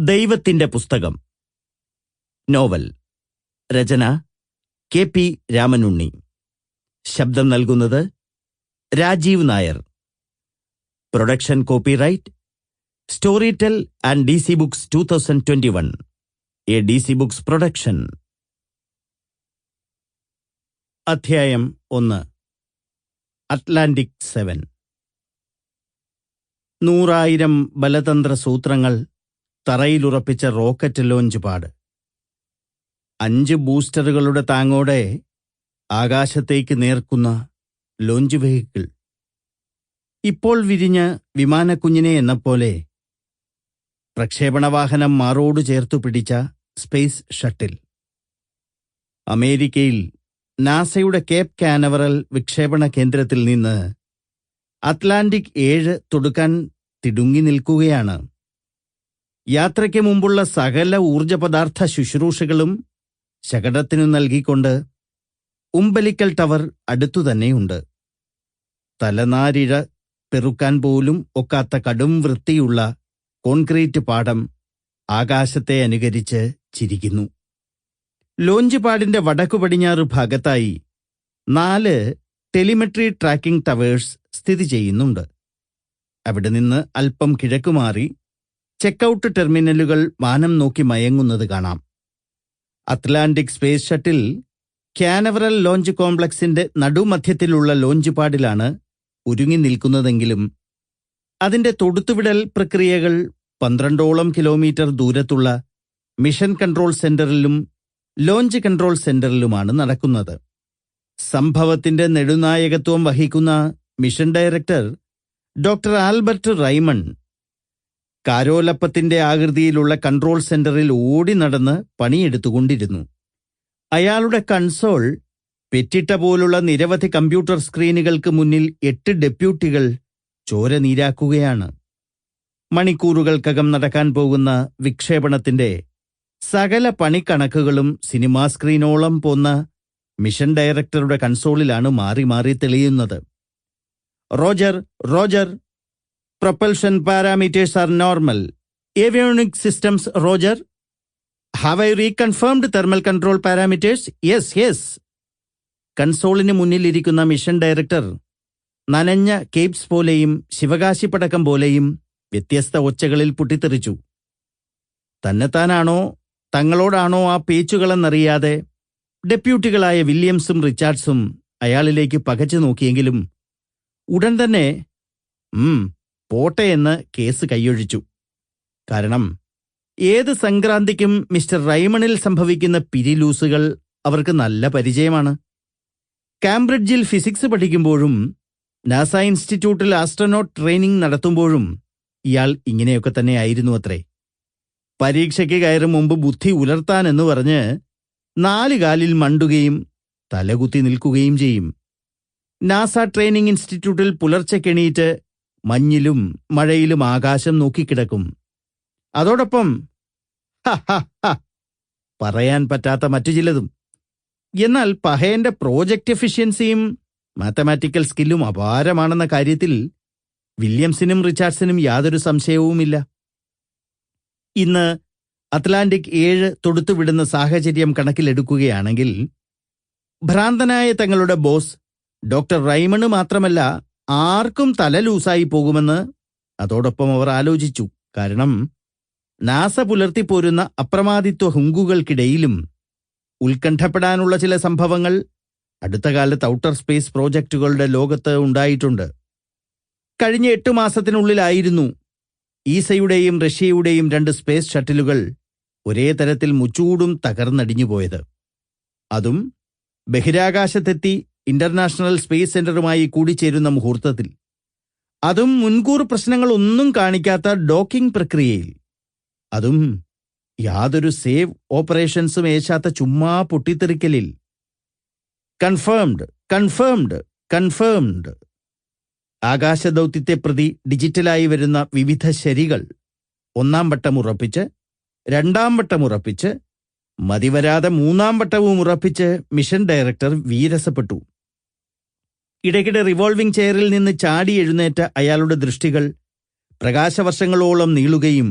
ദൈവത്തിന്റെ പുസ്തകം. നോവൽ. രചന. K P Ramanunni. ശബ്ദം നൽകുന്നത് Rajeev Nair. Production copyright. Storytel and D C books two thousand twenty one. A D C books production. അധ്യായം ഒന്ന്. Atlantic seven. നൂറായിരം ബലതന്ത്ര സൂത്രങ്ങൾ തറയിലുറപ്പിച്ച റോക്കറ്റ് ലോഞ്ച് പാട്. അഞ്ച് ബൂസ്റ്ററുകളുടെ താങ്ങോടെ ആകാശത്തേക്ക് നേർക്കുന്ന ലോഞ്ച് വെഹിക്കിൾ. ഇപ്പോൾ വിരിഞ്ഞ വിമാനക്കുഞ്ഞിനെ എന്ന എന്നപോലെ പ്രക്ഷേപണവാഹനം മാറോട് ചേർത്തു പിടിച്ച സ്പേസ് ഷട്ടിൽ. അമേരിക്കയിൽ നാസയുടെ കേപ് കാനവറൽ വിക്ഷേപണ കേന്ദ്രത്തിൽ നിന്ന് അറ്റ്ലാന്റിക് ഏഴ് തൊടുക്കാൻ തിടുങ്ങി നിൽക്കുകയാണ്. യാത്രയ്ക്ക് മുമ്പുള്ള സകല ഊർജ പദാർത്ഥ ശുശ്രൂഷകളും ശകടത്തിനു നൽകിക്കൊണ്ട് ഉമ്പലിക്കൽ ടവർ അടുത്തു തന്നെയുണ്ട്. തലനാരിഴ പെറുക്കാൻ പോലും ഒക്കാത്ത കടും വൃത്തിയുള്ള കോൺക്രീറ്റ് പാടം ആകാശത്തെ അനുകരിച്ച് ചിരിക്കുന്നു. ലോഞ്ച് പാടിന്റെ വടക്കു പടിഞ്ഞാറ് ഭാഗത്തായി നാല് ടെലിമെട്രി ട്രാക്കിംഗ് ടവേഴ്സ് സ്ഥിതി ചെയ്യുന്നുണ്ട്. അവിടെ നിന്ന് അല്പം കിഴക്കുമാറി ചെക്കൌട്ട് ടെർമിനലുകൾ വാനം നോക്കി മയങ്ങുന്നത് കാണാം. Atlantic space shuttle Canaveral launch കോംപ്ലക്സിന്റെ നടുമധ്യത്തിലുള്ള ലോഞ്ച് പാഡിലാണ് ഉരുങ്ങി നിൽക്കുന്നതെങ്കിലും അതിന്റെ തൊടുത്തുവിടൽ പ്രക്രിയകൾ പന്ത്രണ്ടോളം കിലോമീറ്റർ ദൂരത്തുള്ള മിഷൻ കൺട്രോൾ സെന്ററിലും ലോഞ്ച് കൺട്രോൾ സെന്ററിലുമാണ് നടക്കുന്നത്. സംഭവത്തിന്റെ നെടുനായകത്വം വഹിക്കുന്ന mission director doctor Albert Raymond കാരോലപ്പത്തിന്റെ ആകൃതിയിലുള്ള കൺട്രോൾ സെന്ററിൽ ഓടി നടന്ന് പണിയെടുത്തുകൊണ്ടിരുന്നു. അയാളുടെ കൺസോൾ പെറ്റിട്ട പോലുള്ള നിരവധി കമ്പ്യൂട്ടർ സ്ക്രീനുകൾക്ക് മുന്നിൽ എട്ട് ഡെപ്യൂട്ടികൾ ചോര നീരാക്കുകയാണ്. മണിക്കൂറുകൾക്കകം നടക്കാൻ പോകുന്ന വിക്ഷേപണത്തിന്റെ സകല പണിക്കണക്കുകളും സിനിമാ സ്ക്രീനോളം പോന്ന മിഷൻ ഡയറക്ടറുടെ കൺസോളിലാണ് മാറി മാറി തെളിയുന്നത്. Roger roger propulsion parameters are normal avionic systems roger have I reconfirmed thermal control parameters yes yes കൺസോളിന് മുന്നിലിരിക്കുന്ന മിഷൻ ഡയറക്ടർ നനഞ്ഞ കേപ്സ് പോലെയും ശിവകാശി പടക്കം പോലെയും വ്യത്യസ്ത ഒച്ചകളിൽ പൊട്ടിത്തെറിച്ചു. തന്നെത്താനാണോ തങ്ങളോടാണോ ആ പേച്ചുകളെന്നറിയാതെ ഡെപ്യൂട്ടികളായ വില്യംസും റിച്ചാർഡ്സും അയാളിലേക്ക് പകച്ചു നോക്കിയെങ്കിലും ഉടൻ തന്നെ പോട്ടെ എന്ന് കേസ് കൈയൊഴിച്ചു. കാരണം ഏത് സംക്രാന്തിക്കും മിസ്റ്റർ റൈമണിൽ സംഭവിക്കുന്ന പിരിലൂസുകൾ അവർക്ക് നല്ല പരിചയമാണ്. കാംബ്രിഡ്ജിൽ ഫിസിക്സ് പഠിക്കുമ്പോഴും നാസ ഇൻസ്റ്റിറ്റ്യൂട്ടിൽ ആസ്ട്രോനോട്ട് ട്രെയിനിംഗ് നടത്തുമ്പോഴും ഇയാൾ ഇങ്ങനെയൊക്കെ തന്നെ ആയിരുന്നു അത്രേ. പരീക്ഷയ്ക്ക് കയറും മുമ്പ് ബുദ്ധി ഉലർത്താനെന്ന് പറഞ്ഞ് നാല് കാലിൽ മണ്ടുകയും തലകുത്തി നിൽക്കുകയും ചെയ്യും. നാസ ട്രെയിനിംഗ് ഇൻസ്റ്റിറ്റ്യൂട്ടിൽ പുലർച്ചെക്കെണീറ്റ് മഞ്ഞിലും മഴയിലും ആകാശം നോക്കിക്കിടക്കും. അതോടൊപ്പം പറയാൻ പറ്റാത്ത മറ്റു ചിലതും. എന്നാൽ പഹയന്റെ പ്രോജക്റ്റ് എഫിഷ്യൻസിയും മാത്തമാറ്റിക്കൽ സ്കില്ലും അപാരമാണെന്ന കാര്യത്തിൽ വില്യംസിനും റിച്ചാർഡ്സിനും യാതൊരു സംശയവുമില്ല. ഇന്ന് അറ്റ്ലാന്റിക് ഏഴ് തൊടുത്തുവിടുന്ന സാഹചര്യം കണക്കിലെടുക്കുകയാണെങ്കിൽ ഭ്രാന്തനായ തങ്ങളുടെ ബോസ് ഡോക്ടർ റൈമണ് മാത്രമല്ല ആർക്കും തല ലൂസായി പോകുമെന്ന് അതോടൊപ്പം അവർ ആലോചിച്ചു. കാരണം നാസ പുലർത്തിപ്പോരുന്ന അപ്രമാദിത്വ ഹുങ്കുകൾക്കിടയിലും ഉത്കണ്ഠപ്പെടാനുള്ള ചില സംഭവങ്ങൾ അടുത്ത കാലത്ത് ഔട്ടർ സ്പേസ് പ്രോജക്റ്റുകളുടെ ലോകത്ത് ഉണ്ടായിട്ടുണ്ട്. കഴിഞ്ഞ എട്ട് മാസത്തിനുള്ളിലായിരുന്നു ഈസയുടെയും റഷ്യയുടെയും രണ്ട് സ്പേസ് ഷട്ടിലുകൾ ഒരേ തരത്തിൽ മുച്ചൂടും തകർന്നടിഞ്ഞുപോയത്. അതും ബഹിരാകാശത്തെത്തി ഇന്റർനാഷണൽ സ്പേസ് സെന്ററുമായി കൂടിച്ചേരുന്ന മുഹൂർത്തത്തിൽ. അതും മുൻകൂർ പ്രശ്നങ്ങളൊന്നും കാണിക്കാത്ത ഡോക്കിംഗ് പ്രക്രിയയിൽ. അതും യാതൊരു സേവ് ഓപ്പറേഷൻസും ഏശാത്ത ചുമ്മാ പൊട്ടിത്തെറിക്കലിൽ. Confirmed confirmed confirmed. ആകാശദൗത്യത്തെ പ്രതി ഡിജിറ്റലായി വരുന്ന വിവിധ ശരികൾ. ഒന്നാം വട്ടം ഉറപ്പിച്ച് രണ്ടാം വട്ടം ഉറപ്പിച്ച് മതിവരാതെ മൂന്നാം വട്ടവും ഉറപ്പിച്ച് മിഷൻ ഡയറക്ടർ വീരസപ്പെട്ടു. ഇടയ്ക്കിടെ റിവോൾവിംഗ് ചെയറിൽ നിന്ന് ചാടി എഴുന്നേറ്റ അയാളുടെ ദൃഷ്ടികൾ പ്രകാശവർഷങ്ങളോളം നീളുകയും?